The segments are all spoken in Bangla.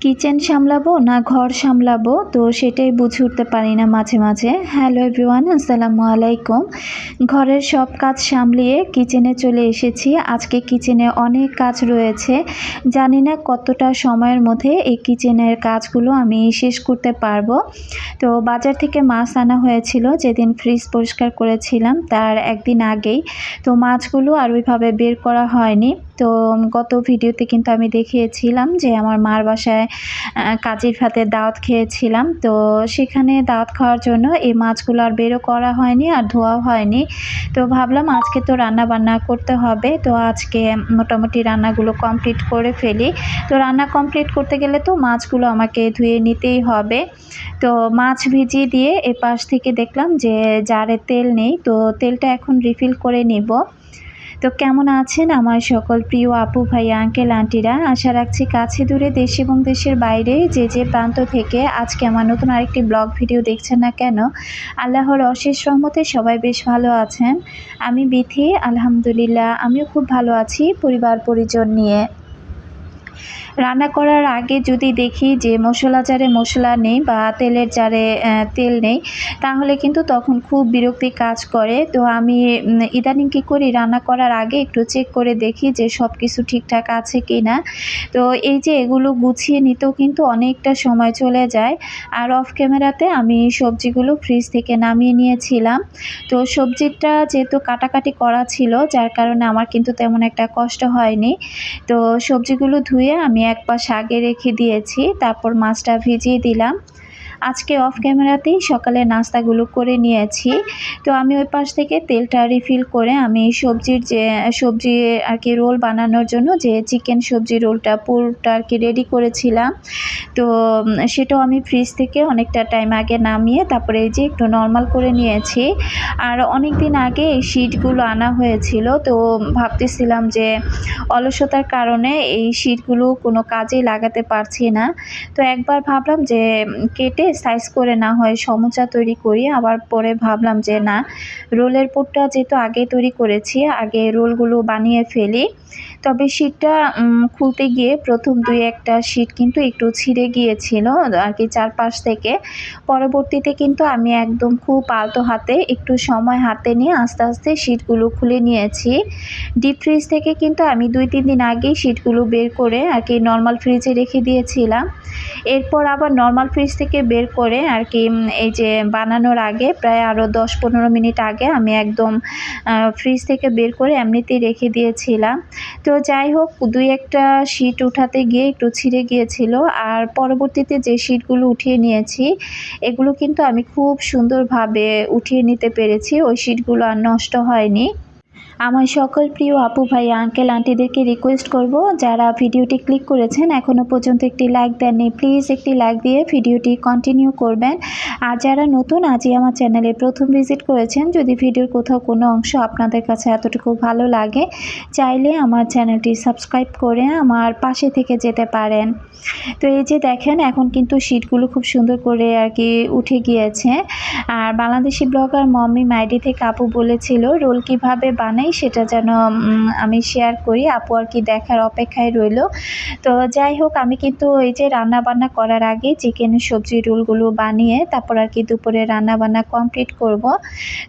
কিচেন সামলাবো না ঘর সামলাবো? তো সেটাই বুঝে উঠতে পারি না মাঝে মাঝে। হ্যালো এভরিওয়ান আসসালামু আলাইকুম। ঘরের সব কাজ সামলিয়ে কিচেনে চলে এসেছি। আজকে কিচেনে অনেক কাজ রয়েছে। জানি না কতটা সময়ের মধ্যে এই কিচেনের কাজগুলো আমি শেষ করতে পারব। তো বাজার থেকে মাছ আনা হয়েছিল, যেদিন ফ্রিজ পরিষ্কার করেছিলাম, তার একদিন আগেই। তো মাছগুলো আর ওইভাবে বের করা হয়নি। তো গত ভিডিওতে কিন্তু আমি দেখিয়েছিলাম যে আমার মার বাসায় কাজের ভাতে দাওয়াত খেয়েছিলাম। তো সেখানে দাওয়াত খাওয়ার জন্য এই মাছগুলো আর বেরো করা হয়নি আর ধোয়াও হয়নি। তো ভাবলাম আজকে তো রান্না বান্না করতে হবে। তো আজকে মোটামুটি রান্নাগুলো কমপ্লিট করে ফেলি। তো রান্না কমপ্লিট করতে গেলে তো মাছগুলো আমাকে ধুয়ে নিতেই হবে। তো মাছ ভিজিয়ে দিয়ে এ পাশ থেকে দেখলাম যে জারে তেল নেই। তো তেলটা এখন রিফিল করে নিব। তো কেমন আছেন আমার সকল প্রিয় আপু ভাইয়া আঙ্কেল, আন্টিরা? আশা রাখছি কাছে দূরে দেশ এবং দেশের বাইরে যে যে প্রান্ত থেকে আজকে আমার নতুন আরেকটি ব্লগ ভিডিও দেখছেন না কেন, আল্লাহর অশেষ রহমতে সবাই বেশ ভালো আছেন। আমি বিথি, আলহামদুলিল্লাহ, আমিও খুব ভালো আছি পরিবার পরিজন নিয়ে। রান্না করার আগে যদি দেখি যে মশলা জারে মশলা নেই বা তেলের জারে তেল নেই, তাহলে কিন্তু তখন খুব বিরক্তি কাজ করে। তো আমি ইদানিং কী করি, রান্না করার আগে একটু চেক করে দেখি যে সব কিছু ঠিকঠাক আছে কি না তো এই যে এগুলো গুছিয়ে নিতেও কিন্তু অনেকটা সময় চলে যায়। আর অফ ক্যামেরাতে আমি সবজিগুলো ফ্রিজ থেকে নামিয়ে নিয়েছিলাম। তো সবজিটা যেহেতু কাটাকাটি করা ছিল, যার কারণে আমার কিন্তু তেমন একটা কষ্ট হয়নি। তো সবজিগুলো ধুয়ে আমি এক পাশ আগে রেখে দিয়েছি তারপর মাছটা ভিজিয়ে দিলাম। আজকে অফ ক্যামেরাতেই সকালে নাস্তাগুলো করে নিয়েছি। তো আমি ওই পাশ থেকে তেলটা রিফিল করে আমি সবজির যে, সবজি আর কি রোল বানানোর জন্য যে চিকেন সবজি রোলটা পুরোটা আর কি রেডি করেছিলাম। তো সেটাও আমি ফ্রিজ থেকে অনেকটা টাইম আগে নামিয়ে তারপরে এই যে একটু নর্মাল করে নিয়েছি। আর অনেক দিন আগে এই শিটগুলো আনা হয়েছিল, তো ভাবতেছিলাম যে অলসতার কারণে এই শিটগুলো কোনো কাজেই লাগাতে পারছি না। তো একবার ভাবলাম যে কেটে সাইজ করে না হয়, সমোচা তৈরি করি। আবার পরে ভাবলাম যে, না, রোলের পুরটা যেহেতু আগে তৈরি করেছি, আগে রোলগুলো বানিয়ে ফেলি। তবে শীটটা খুলতে গিয়ে প্রথম দুই একটা শীট কিন্তু একটু ছিঁড়ে গিয়েছিল আর কি চারপাশ থেকে। পরবর্তীতে কিন্তু আমি একদম খুব আলতো হাতে, একটু সময় হাতে নিয়ে আস্তে আস্তে শীটগুলো খুলে নিয়েছি। ডিপ ফ্রিজ থেকে কিন্তু আমি দুই, তিন দিন আগেই শীটগুলো বের করে আর কি নর্মাল ফ্রিজে রেখে দিয়েছিলাম। এরপর আবার নর্মাল ফ্রিজ থেকে বের করে আর কি এই যে বানানোর আগে প্রায় আরও দশ পনেরো মিনিট আগে আমি একদম ফ্রিজ থেকে বের করে এমনিতেই রেখে দিয়েছিলাম। তো যাই হোক, দুই একটা শিট উঠাতে গিয়ে একটু ছিঁড়ে গিয়েছিল আর পরবর্তীতে যে শিটগুলো উঠিয়ে নিয়েছি, এগুলো কিন্তু আমি খুব সুন্দরভাবে উঠিয়ে নিতে পেরেছি। ওই শিটগুলো আর নষ্ট হয়নি। আমার সকল প্রিয় আপু ভাই আঙ্কেল আন্টিদেরকে রিকোয়েস্ট করব যারা ভিডিওটি ক্লিক করেছেন এখনও পর্যন্ত একটি লাইক দেননি প্লিজ একটি লাইক দিয়ে ভিডিওটি কন্টিনিউ করবেন। আর যারা নতুন, আজই আমার চ্যানেলে প্রথম ভিজিট করেছেন, যদি ভিডিওর কোথাও কোনো অংশ আপনাদের কাছে এতটুকু ভালো লাগে, চাইলে আমার চ্যানেলটি সাবস্ক্রাইব করে আমার পাশে থেকে যেতে পারেন। তো এই যে দেখেন, এখন কিন্তু শিটগুলো খুব সুন্দর করে আর কি উঠে গিয়েছে। আর বাংলাদেশি ব্লগার মমি মাইডি থেকে আপু বলেছিল, রোল কীভাবে বানাই সেটা যেন আমি শেয়ার করি। আপু আর কি দেখার অপেক্ষায় রইল। তো যাই হোক, আমি কিন্তু এই যে রান্না বান্না করার আগে চিকেন সবজি রোলগুলো বানিয়ে তারপর আর কি দুপুরে রান্না বান্না কমপ্লিট করব।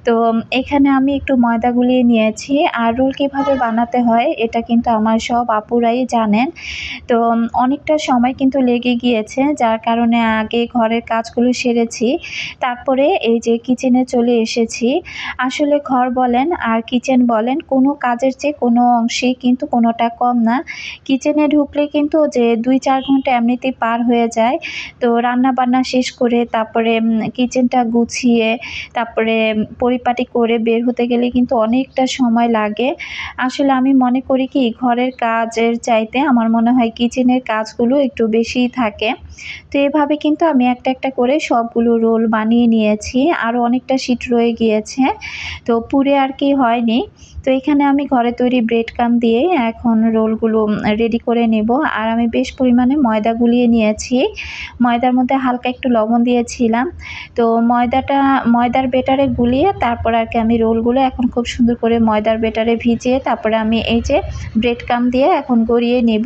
তো এখানে আমি একটু ময়দা গুলিয়ে নিয়েছি। আর রোল কীভাবে বানাতে হয়, এটা কিন্তু আমার সব আপুরাই জানেন। তো অনেকটা সময় কিন্তু লেগে গিয়েছে। যার কারণে আগে ঘরের কাজগুলো সেরেছি। তারপরে এই যে কিচেনে চলে এসেছি। আসলে ঘর বলেন আর কিচেন বলেন বলেন কোনো কাজের চেয়ে কোনো অংশেই কিন্তু কোনোটা কম না। কিচেনে ঢুকলে কিন্তু যে দুই চার ঘণ্টা এমনিতেই পার হয়ে যায়। তো রান্না বান্না শেষ করে তারপরে কিচেনটা গুছিয়ে, তারপরে পরিপাটি করে বের হতে গেলে কিন্তু অনেকটা সময় লাগে। আসলে আমি মনে করি কি, ঘরের কাজের চাইতে আমার মনে হয় কিচেনের কাজগুলো একটু বেশিই থাকে। তো এভাবে কিন্তু আমি একটা একটা করে সবগুলো রোল বানিয়ে নিয়েছি। আরও অনেকটা শীট রয়ে গিয়েছে। তো পুরে আর কি হয়নি। তো এখানে আমি ঘরে তৈরি ব্রেড কাম দিয়ে এখন রোলগুলো রেডি করে নেব। আর আমি বেশ পরিমাণে ময়দা গুলিয়ে নিয়েছি। ময়দার মধ্যে হালকা একটু লবণ দিয়েছিলাম। তো ময়দাটা, ময়দার বেটারে গুলিয়ে তারপর আর কি আমি রোলগুলো এখন খুব সুন্দর করে ময়দার বেটারে ভিজিয়ে তারপরে আমি এই যে ব্রেড কাম দিয়ে এখন গড়িয়ে নেব।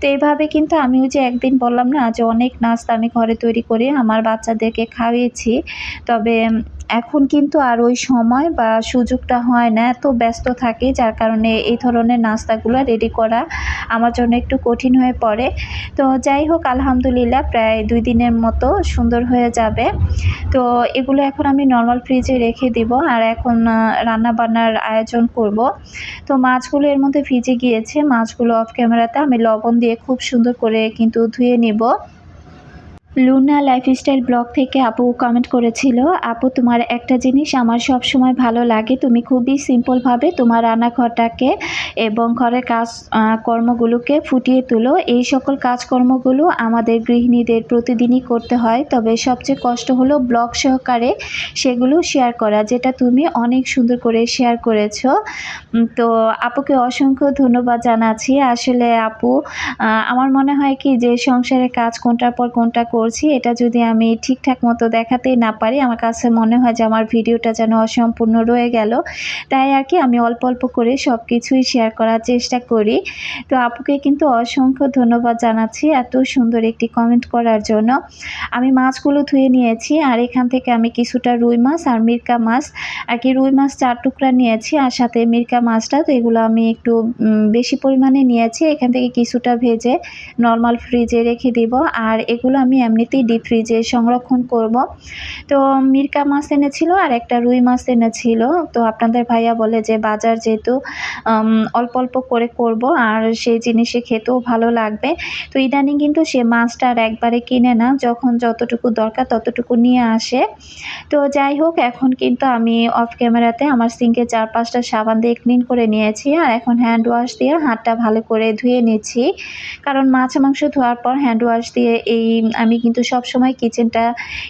তো এইভাবে কিন্তু আমি ওই যে একদিন বললাম না যে অনেক নাস্তা আমি ঘরে তৈরি করে আমার বাচ্চাদেরকে খাইয়েছি তবে এখন কিন্তু আর ওই সময় বা সুযোগটা হয় না, এত ব্যস্ত থাকি, যার কারণে এই ধরনের নাস্তাগুলো রেডি করা আমার জন্য একটু কঠিন হয়ে পড়ে। তো যাই হোক, আলহামদুলিল্লাহ প্রায় দুই দিনের মতো সুন্দর হয়ে যাবে। তো এগুলো এখন আমি নর্মাল ফ্রিজে রেখে দিব আর এখন রান্না বান্নার আয়োজন করব। তো মাছগুলো এর মধ্যে ভিজে গিয়েছে, মাছগুলো অফ ক্যামেরাতে আমি লবণ দিয়ে খুব সুন্দর করে কিন্তু ধুয়ে নিব। লুনা লাইফস্টাইল ব্লগ থেকে আপু কমেন্ট করেছিল, আপু, তোমার একটা জিনিস আমার সব সময় ভালো লাগে। তুমি খুবই সিম্পলভাবে তোমার রান্নাঘরটাকে এবং ঘরের কাজ কর্মগুলোকে ফুটিয়ে তুলো। এই সকল কাজকর্মগুলো আমাদের গৃহিণীদের প্রতিদিনই করতে হয়। তবে সবচেয়ে কষ্ট হলো ব্লগ সহকারে সেগুলো শেয়ার করা, যেটা তুমি অনেক সুন্দর করে শেয়ার করেছ। তো আপুকে অসংখ্য ধন্যবাদ জানাচ্ছি। আসলে আপু আমার মনে হয় কি যে সংসারের কাজ কোনটার পর কোনটা করছি এটা যদি আমি ঠিকঠাক মতো দেখাতেই না পারি, আমার কাছে মনে হয় যে আমার ভিডিওটা যেন অসম্পূর্ণ রয়ে গেল। তাই আর কি আমি অল্প অল্প করে সব কিছুই শেয়ার করার চেষ্টা করি। তো আপুকে কিন্তু অসংখ্য ধন্যবাদ জানাচ্ছি এত সুন্দর একটি কমেন্ট করার জন্য। আমি মাছগুলো ধুয়ে নিয়েছি আর এখান থেকে আমি কিছুটা রুই মাছ আর মিরকা মাছ। আর কি রুই মাছ চার টুকরা নিয়েছি আর সাথে মিরকা মাছটা তো এগুলো আমি একটু বেশি পরিমাণে নিয়েছি। এখান থেকে কিছুটা ভেজে নর্মাল ফ্রিজে রেখে দিব। আর এগুলো আমি এমনিতেই ডিপ ফ্রিজে সংরক্ষণ করব। তো মিরকা মাছ এনেছিল আর একটা রুই মাছ এনেছিল। তো আপনাদের ভাইয়া বলে যে বাজার যেহেতু অল্প অল্প করে করব আর সেই জিনিসে খেতেও ভালো লাগবে। তো ইদানিং কিন্তু সে মাছটা আর একবারে কিনে না, যখন যতটুকু দরকার ততটুকু নিয়ে আসে। তো যাই হোক, এখন কিন্তু আমি অফ ক্যামেরাতে আমার সিঙ্কে চার পাঁচটা সাবান দিয়ে ক্লিন করে নিয়েছি আর এখন হ্যান্ড ওয়াশ দিয়ে হাতটা ভালো করে ধুয়ে নিচ্ছি। কারণ মাছ মাংস ধোয়ার পর হ্যান্ড ওয়াশ দিয়ে এই, আমি কিন্তু সব সময় কিচেনটা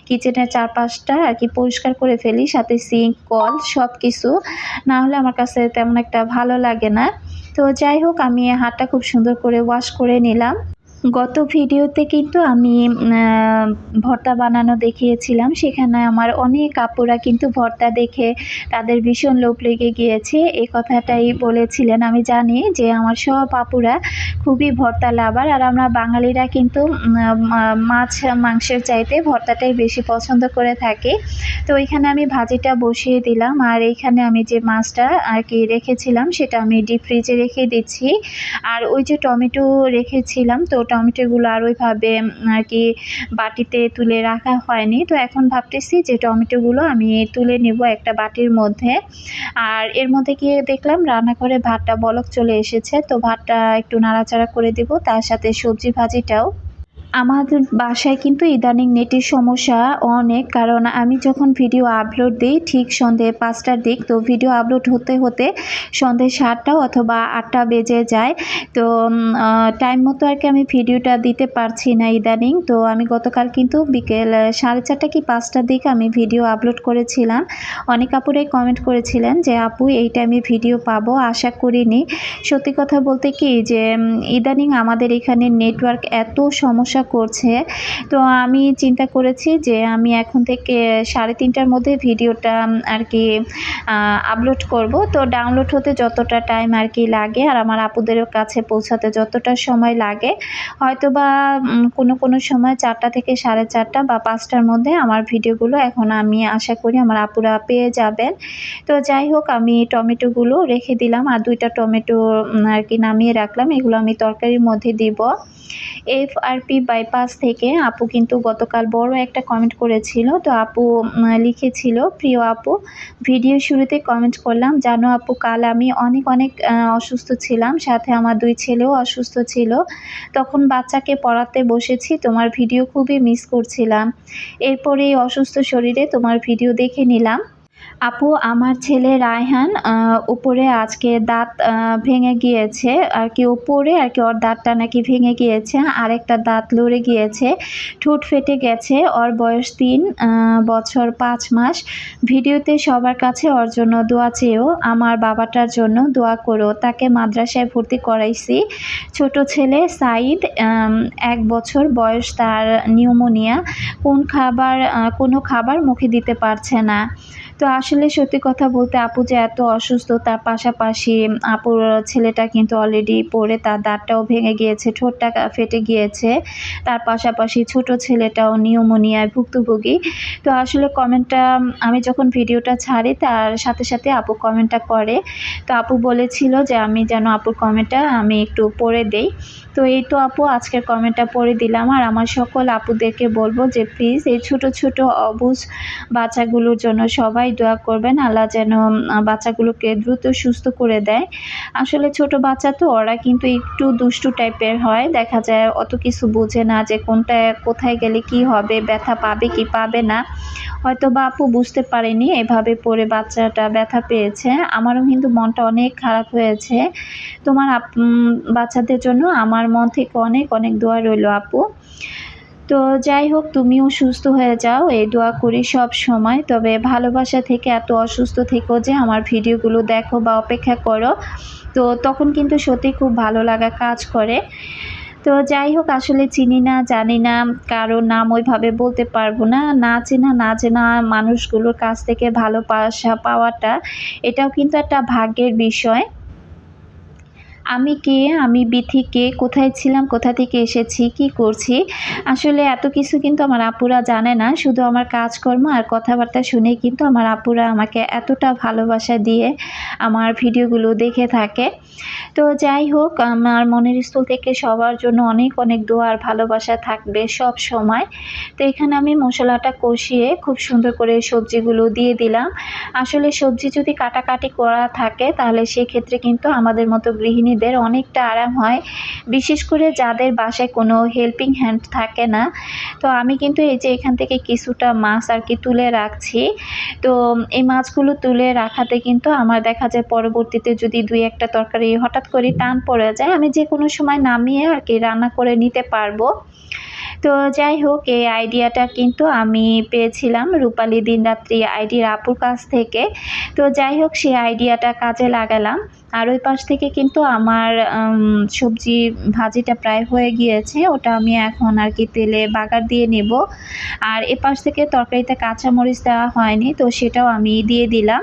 কিচেনের চারপাশটা আর কি পরিষ্কার করে ফেলি, সাথে সিঙ্ক কল সব কিছু না হলে আমার কাছে তেমন একটা ভালো লাগে না। তো যাই হোক, আমি হাতটা খুব সুন্দর করে ওয়াশ করে নিলাম। গত ভিডিওতে কিন্তু আমি ভর্তা বানানো দেখিয়েছিলাম। সেখানে আমার অনেক আপুরা কিন্তু ভর্তা দেখে তাদের ভীষণ লোভ লেগে গিয়েছে। এই কথাটাই বলেছিলেন, আমি জানি যে আমার সব আপুরা খুবই ভর্তা লাভার। আর আমরা বাঙালিরা কিন্তু মাছ, মাংসের চাইতে ভর্তাটাই বেশি পছন্দ করে থাকি। তো এখানে আমি ভাজিটা বসিয়ে দিলাম। আর এইখানে আমি যে মাছটা আর কি রেখেছিলাম, সেটা আমি ডিপ ফ্রিজে রেখে দিচ্ছি। আর ওই যে টমেটো রেখেছিলাম, তো টমেটোগুলো আর ওইভাবে আর কি বাটিতে তুলে রাখা হয়নি। তো এখন ভাবতেছি যে টমেটোগুলো আমি তুলে নেব একটা বাটির মধ্যে। আর এর মধ্যে গিয়ে দেখলাম রান্নাঘরে ভাতটা বলক চলে এসেছে। তো ভাতটা একটু নাড়াচাড়া করে দেব, তার সাথে সবজি ভাজিটাও। আমাদের বাসায় কিন্তু ইদানিং নেটের সমস্যা অনেক, কারণ আমি যখন ভিডিও আপলোড দিই ঠিক সন্ধে পাঁচটার দিক, তো ভিডিও আপলোড হতে হতে সন্ধে সাতটা অথবা আটটা বেজে যায়। তো টাইম মতো আর কি আমি ভিডিওটা দিতে পারছি না ইদানিং। তো আমি গতকাল কিন্তু বিকেল সাড়ে চারটা কি পাঁচটার দিকে আমি ভিডিও আপলোড করেছিলাম। অনেক আপুরাই কমেন্ট করেছিলেন যে, আপু, এই টাইমে ভিডিও পাবো, আশা করিনি। সত্যি কথা বলতে কি যে ইদানিং আমাদের এখানে নেটওয়ার্ক এত সমস্যা করছে। তো আমি চিন্তা করেছি যে আমি এখন থেকে সাড়ে তিনটার মধ্যে ভিডিওটা আর কি আপলোড করব। তো ডাউনলোড হতে যতটা টাইম আর কি লাগে আর আমার আপুদের কাছে পৌঁছাতে যতটা সময় লাগে। হয়তো বা কোনো কোনো সময় চারটা থেকে সাড়ে চারটা বা পাঁচটার মধ্যে আমার ভিডিওগুলো এখন আমি আশা করি আমার আপুরা পেয়ে যাবেন। তো যাই হোক, আমি টমেটোগুলো রেখে দিলাম আর দুইটা টমেটো আর কি নামিয়ে রাখলাম। এগুলো আমি তরকারির মধ্যে দিব। এফআরপি বাইপাস থেকে আপু কিন্তু গতকাল বড় একটা কমেন্ট করেছিল। তো আপু লিখেছিল, প্রিয় আপু ভিডিও শুরুতে কমেন্ট করলাম, জানো আপু, কাল আমি অনেক অনেক অসুস্থ ছিলাম, সাথে আমার দুই ছেলেও অসুস্থ ছিল। তখন বাচ্চাকে পড়াতে বসেছি, তোমার ভিডিও খুবই মিস করছিলাম। এরপরে এই অসুস্থ শরীরে তোমার ভিডিও দেখে নিলাম। আপু, আমার ছেলে রায়হান উপরে আজকে দাঁত ভেঙে গিয়েছে। আর কি উপরে, আর কি ওর দাঁতটা নাকি ভেঙে গিয়েছে। আরেকটা দাঁত লড়ে গিয়েছে, ঠোঁট ফেটে গেছে। ওর বয়স তিন বছর পাঁচ মাস। ভিডিওতে সবার কাছে ওর জন্য দোয়া চেয়েও আমার বাবাটার জন্য দোয়া করো। তাকে মাদ্রাসায় ভর্তি করাইছি। ছোট ছেলে সাইদ এক বছর বয়স তার নিউমোনিয়া। কোন খাবার কোনো খাবার মুখে দিতে পারছে না। তো আসলে সত্যি কথা বলতে আপু যে এত অসুস্থ, তার পাশাপাশি আপুর ছেলেটা কিন্তু অলরেডি পড়ে, তার দাঁতটাও ভেঙে গিয়েছে, ঠোঁটটা ফেটে গিয়েছে। তার পাশাপাশি ছোট ছেলেটাও নিউমোনিয়ায় ভুক্তভোগী। তো আসলে কমেন্টটা, আমি যখন ভিডিওটা ছাড়ি, তার সাথে সাথে আপু কমেন্টটা করে। তো আপু বলেছিল যে আমি যেন আপুর কমেন্টটা আমি একটু পড়ে দেই। তো এই তো আপু, আজকের কমেন্টটা পড়ে দিলাম। আর আমার সকল আপুদেরকে বলব যে প্লিজ এই ছোট ছোট, অবুজ বাচ্চাগুলোর জন্য সবাই দোয়া করবেন। আল্লাহ যেন বাচ্চাগুলোকে দ্রুত সুস্থ করে দেয়। আসলে ছোট বাচ্চা তো, ওরা কিন্তু একটু দুষ্টু টাইপের হয়। দেখা যায় অত কিছু বোঝে না যে কোনটা, কোথায় গেলে কি হবে, ব্যথা পাবে কি পাবে না। হয়তো বা আপু বুঝতে পারেনি এভাবে পড়ে বাচ্চাটা ব্যথা পেয়েছে। আমারও কিন্তু মনটা অনেক খারাপ হয়েছে। তোমার বাচ্চাদের জন্য আমার মন থেকে অনেক অনেক দোয়া রইল আপু। তো যাই হোক, তুমিও সুস্থ হয়ে যাও। এই দোয়া করি সব সময়। তবে ভালোবাসা থেকে এত অসুস্থ থেকেও যে আমার ভিডিওগুলো দেখো বা অপেক্ষা করো, তো তখন কিন্তু সত্যি খুব ভালো লাগা কাজ করে। তো যাই হোক, আসলে চিনি না, জানি না, কারও নাম ওইভাবে বলতে পারব না। না চেনা না চেনা মানুষগুলোর কাছ থেকে ভালোবাসা পাওয়াটা, এটাও কিন্তু একটা ভাগ্যের বিষয়। আমি কে? আমি বিথি কে? কোথায় ছিলাম? কোথা থেকে এসেছি? কি করছি? আসলে এত কিছু কিন্তু আমার আপুরা জানে না। শুধু আমার কাজকর্ম আর কথাবার্তা শুনেই কিন্তু আমার আপুরা আমাকে এতটা ভালোবাসা দিয়ে আমার ভিডিওগুলো দেখে থাকে। তো যাই হোক, আমার মনের স্থল থেকে সবার জন্য অনেক অনেক দোয়া আর ভালোবাসা থাকবে সব সময়। তো এখানে আমি মশলাটা কষিয়ে খুব সুন্দর করে সবজিগুলো দিয়ে দিলাম। আসলে সবজি যদি কাটাকাটি করা থাকে, তাহলে সেক্ষেত্রে কিন্তু আমাদের মতো গৃহিণীদের অনেকটা আরাম হয়, বিশেষ করে যাদের বাসায় কোনো হেল্পিং হ্যান্ড থাকে না। তো আমি কিন্তু এই যে এখান থেকে কিছুটা মাছ আর কি তুলে রাখছি। তো এই মাছগুলো তুলে রাখাতে কিন্তু আমার দেখা যায় পরবর্তীতে যদি দুই একটা তরকারি হঠাৎ করে টান পড়ে যায়, আমি যে কোনো সময় নামিয়ে আর কি রান্না করে নিতে পারব। তো যাই হোক, এই আইডিয়াটা কিন্তু আমি পেয়েছিলাম রূপালী দিনরাত্রি আইডির আপুর কাছ থেকে। তো যাই হোক, সেই আইডিয়াটা কাজে লাগালাম। আর ওই পাশ থেকে কিন্তু আমার সবজি ভাজিটা প্রায় হয়ে গিয়েছে, ওটা আমি এখন আর কি তেলে বাগার দিয়ে নেব। আর এ পাশ থেকে তরকারিতে কাঁচামরিচ দেওয়া হয়নি, তো সেটাও আমি দিয়ে দিলাম।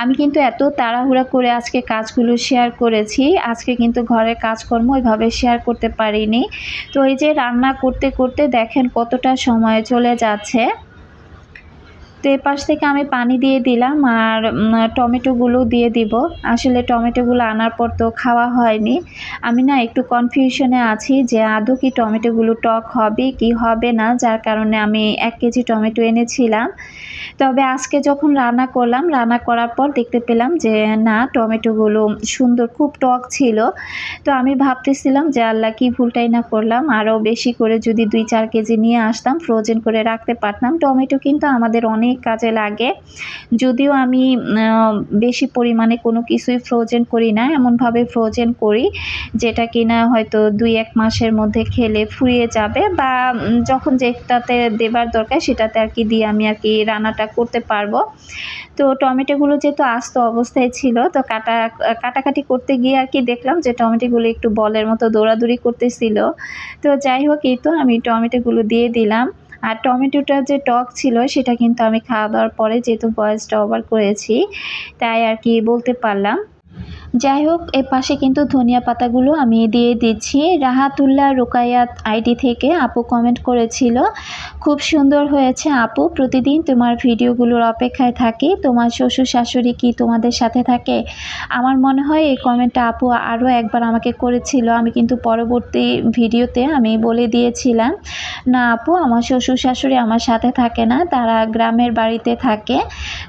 আমি কিন্তু এত তাড়াহুড়া করে আজকে কাজগুলো শেয়ার করেছি, আজকে কিন্তু ঘরের কাজকর্ম ওইভাবে শেয়ার করতে পারিনি। তো এই যে রান্না করতে করতে দেখেন কতটা সময় চলে যাচ্ছে। তো এ পাশ থেকে আমি পানি দিয়ে দিলাম আর টমেটোগুলো দিয়ে দিব। আসলে টমেটোগুলো আনার পর তো খাওয়া হয়নি। আমি না একটু কনফিউশনে আছি যে আদৌ কি টমেটোগুলো টক হবে, কি হবে না, যার কারণে আমি এক কেজি টমেটো এনেছিলাম। তবে আজকে যখন রান্না করলাম, রান্না করার পর দেখতে পেলাম যে না, টমেটোগুলো সুন্দর, খুব টক ছিল। তো আমি ভাবতেছিলাম যে আল্লাহ কি ভুলটাই না করলাম। আরও বেশি করে যদি দুই চার কেজি নিয়ে আসতাম ফ্রোজেন করে রাখতে পারতাম। টমেটো কিন্তু আমাদের অনেক কাজে লাগে। যদিও আমি বেশি পরিমাণে কোনো কিছুই ফ্রোজেন করি না, এমনভাবে ফ্রোজেন করি যেটা কিনা হয়তো দুই এক মাসের মধ্যে খেলে ফুরিয়ে যাবে বা যখন যেটাতে দেবার দরকার সেটাতে আর কি দিয়ে আমি আর কি রান্নাটা করতে পারব। তো টমেটোগুলো যেহেতু আস্ত অবস্থায় ছিল, তো কাটা, কাটাকাটি করতে গিয়ে আর কি দেখলাম যে টমেটোগুলো একটু বলের মতো দৌড়াদৌড়ি করতেছিল। তো যাই হোক, এই তো আমি টমেটোগুলো দিয়ে দিলাম। আর টমেটোটা যে টক ছিল, সেটা কিন্তু আমি খাওয়া দাওয়ার পরে যেহেতু বয়েসটা ওভার করেছি, তাই আর কি বলতে পারলাম। যাই হোক এর পাশে কিন্তু ধনিয়া পাতাগুলো আমি দিয়ে দিচ্ছি। রাহাতুল্লাহ রোকায়াত আইডি থেকে আপু কমেন্ট করেছিল, খুব সুন্দর হয়েছে আপু, প্রতিদিন তোমার ভিডিওগুলোর অপেক্ষায় থাকি। তোমার শ্বশুর শাশুড়ি কি তোমাদের সাথে থাকে? আমার মনে হয় এই কমেন্টটা আপু আরও একবার আমাকে করেছিল। আমি কিন্তু পরবর্তী ভিডিওতে আমি বলে দিয়েছিলাম, না আপু, আমার শ্বশুর শাশুড়ি আমার সাথে থাকে না, তারা গ্রামের বাড়িতে থাকে।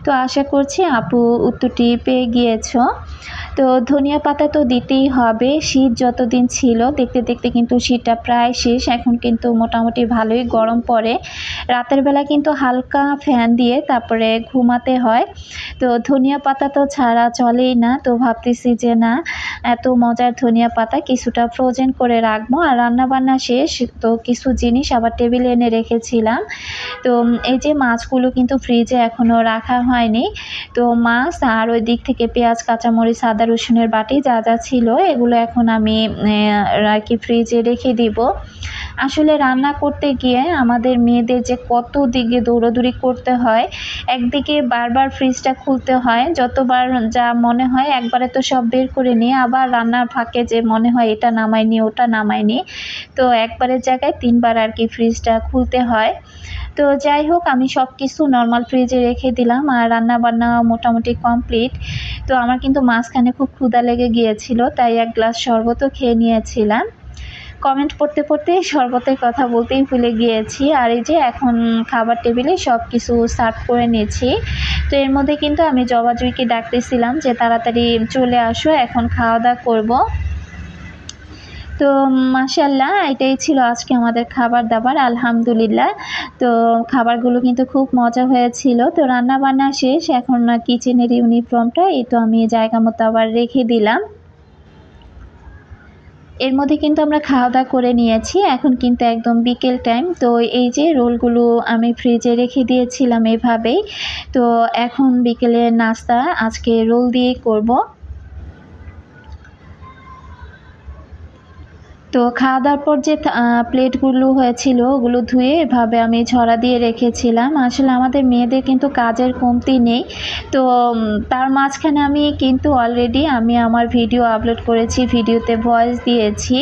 তো আশা করছি আপু উত্তরটি পেয়ে গিয়েছো। তো ধনিয়া পাতা তো দিতেই হবে। শীত যতদিন ছিল, দেখতে দেখতে কিন্তু শীতটা প্রায় শেষ। এখন কিন্তু মোটামুটি ভালোই গরম পড়ে। রাতের বেলা কিন্তু হালকা ফ্যান দিয়ে তারপরে ঘুমাতে হয়। তো ধনিয়া পাতা তো ছাড়া চলেই না। তো ভাবতেছি যে না, এত মজার ধনিয়া পাতা কিছুটা ফ্রোজেন করে রাখব। আর রান্না বান্না শেষ, তো কিছু জিনিস আবার টেবিলে এনে রেখেছিলাম। তো এই যে মাছগুলো কিন্তু ফ্রিজে এখনও রাখা হয়নি। তো মাছ আর ওই দিক থেকে পেঁয়াজ, কাঁচামরিচ, আদা রসুনের বাটি যা যা ছিল, এগুলো এখন আমি আর কি ফ্রিজে রেখে দিব। আসলে রান্না করতে গিয়ে আমাদের মেয়েদের যে কত দিকে দৌড়াদৌড়ি করতে হয়, একদিকে বারবার ফ্রিজটা খুলতে হয়, যতবার যা মনে হয় একবারে তো সব বের করে নিয়ে আবার রান্নার ফাঁকে যে মনে হয় এটা নামায়নি, ওটা নামায়নি, তো একবারের জায়গায় তিনবার আর কি ফ্রিজটা খুলতে হয়। তো যাই হোক, আমি সব কিছু নর্মাল ফ্রিজে রেখে দিলাম আর রান্না বান্না মোটামুটি কমপ্লিট তো আমার কিন্তু মাঝখানে খুব ক্ষুদা লেগে গিয়েছিল, তাই এক গ্লাস শরবতও খেয়ে নিয়েছিলাম। কমেন্ট পড়তে পড়তে শরবতের কথা বলতেই ভুলে গিয়েছি। আর এই যে এখন খাবার টেবিলে সব কিছু সার্ভ করে নিয়েছি। তো এর মধ্যে কিন্তু আমি জবাজুইকে ডাকতেছিলাম যে তাড়াতাড়ি চলে আসো, এখন খাওয়া দাওয়া করব। তো মাসাল্লাহ এটাই ছিল আজকে আমাদের খাবার দাবার, আলহামদুলিল্লাহ। তো খাবারগুলো কিন্তু খুব মজা হয়েছিল। তো রান্না বান্না শেষ, এখন না কিচেনের ইউনিফর্মটা, এই তো আমি জায়গা মতো আবার রেখে দিলাম। এর মধ্যে কিন্তু আমরা খাওয়া দাওয়া করে নিয়েছি, এখন কিন্তু একদম বিকেল টাইম তো এই যে রোলগুলো আমি ফ্রিজে রেখে দিয়েছিলাম এভাবেই। তো এখন বিকেলের নাস্তা আজকে রোল দিয়েই করব। তো খাওয়া দাওয়ার পর যে প্লেটগুলো হয়েছিল ওগুলো ধুয়ে এভাবে আমি ছড়া দিয়ে রেখেছিলাম। আসলে আমাদের মেয়েদের কিন্তু কাজের কমতি নেই। তো তার মাঝখানে আমি কিন্তু অলরেডি আমি আমার ভিডিও আপলোড করেছি ভিডিওতে ভয়েস দিয়েছি।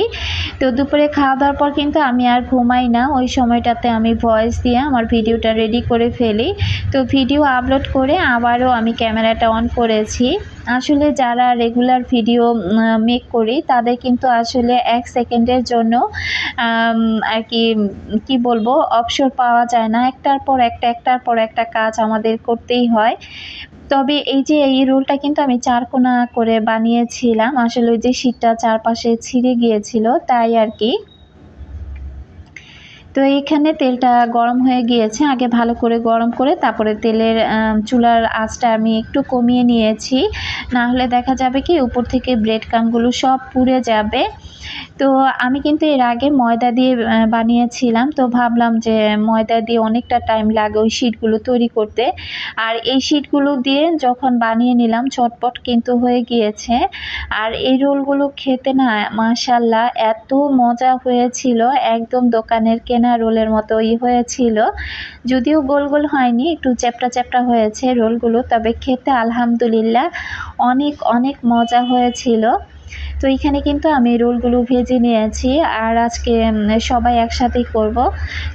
তো দুপুরে খাওয়া দাওয়ার পর কিন্তু আমি আর ঘুমাই না। ওই সময়টাতে আমি ভয়েস দিয়ে আমার ভিডিওটা রেডি করে ফেলি। তো ভিডিও আপলোড করে আবারও আমি ক্যামেরাটা অন করেছি। আসলে যারা রেগুলার ভিডিও মেক করি, তাদের কিন্তু আসলে এক সেকেন্ডের জন্য আর কি কি বলব, অবসর পাওয়া যায় না। একটার পর একটা, একটার পর একটা কাজ আমাদের করতেই হয়। তবে এই যে, এই রোলটা কিন্তু আমি চারকোনা করে বানিয়েছিলাম। আসলে ওই যে, শীতটা চারপাশে ছিঁড়ে গিয়েছিল, তাই আর কি। তো এইখানে তেলটা গরম হয়ে গিয়েছে। আগে ভালো করে গরম করে তারপরে তেলের চুলার আঁচটা আমি একটু কমিয়ে নিয়েছি। না হলে দেখা যাবে কি, উপর থেকে ব্রেড কামগুলো সব পুড়ে যাবে। তো আমি কিন্তু এর আগে ময়দা দিয়ে বানিয়েছিলাম। তো ভাবলাম যে ময়দা দিয়ে অনেকটা টাইম লাগে ওই শিটগুলো তৈরি করতে। আর এই শিটগুলো দিয়ে যখন বানিয়ে নিলাম, চটপট কিন্তু হয়ে গিয়েছে। আর এই রোলগুলো খেতে না মাশাল্লাহ এত মজা হয়েছিল। একদম দোকানের কেনা রোলের মতো ই হয়েছিল। যদিও গোল গোল হয়নি, একটু চ্যাপটা চ্যাপটা হয়েছে রোলগুলো। তবে খেতে আলহামদুলিল্লাহ অনেক অনেক মজা হয়েছিল। তো এখানে কিন্তু আমি রোলগুলো ভেজে নিয়েছি আর আজকে সবাই একসাথেই করব।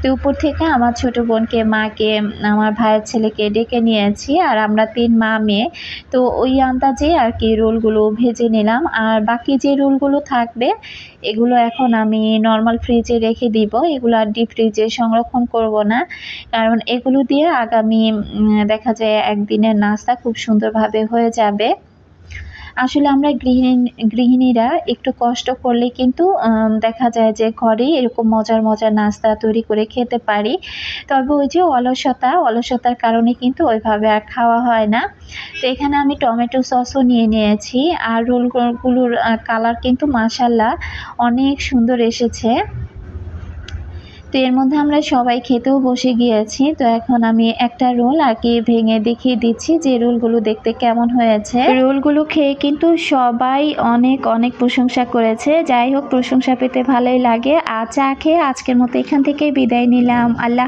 তো উপর থেকে আমার ছোট বোনকে, মাকে, আমার ভাইয়ের ছেলেকে ডেকে নিয়েছি আর আমরা তিন মা মেয়ে। তো ওই আন্দাজে আর কি রোলগুলো ভেজে নিলাম। আর বাকি যে রোলগুলো থাকবে, এগুলো এখন আমি নর্মাল ফ্রিজে রেখে দিব। এগুলো আর ডিপ ফ্রিজে সংরক্ষণ করব না। কারণ এগুলো দিয়ে আগামী দেখা যায় একদিনের নাস্তা খুব সুন্দরভাবে হয়ে যাবে। আসলে আমরা গৃহিণী, গৃহিণীরা একটু কষ্ট করলে কিন্তু দেখা যায় যে ঘরে এরকম মজার মজার নাস্তা তৈরি করে খেতে পারি। তবে ওই যে অলসতা, অলসতার কারণে কিন্তু ওইভাবে আর খাওয়া হয় না। তো এখানে আমি টমেটো সসও নিয়ে নিয়েছি। আর রোলগুলোর কালার কিন্তু মাসাল্লাহ অনেক সুন্দর এসেছে। তো এর মধ্যে আমরা সবাই খেতেও বসে গিয়েছি। তো এখন আমি একটা রোল আগে ভেঙে দেখিয়ে দিচ্ছি যে রোলগুলো দেখতে কেমন হয়েছে। রোলগুলো খেয়ে কিন্তু সবাই অনেক অনেক প্রশংসা করেছে। যাই হোক, প্রশংসা পেতে ভালোই লাগে। আর চা খেয়ে আজকের মতো এখান থেকে বিদায় নিলাম। আল্লাহ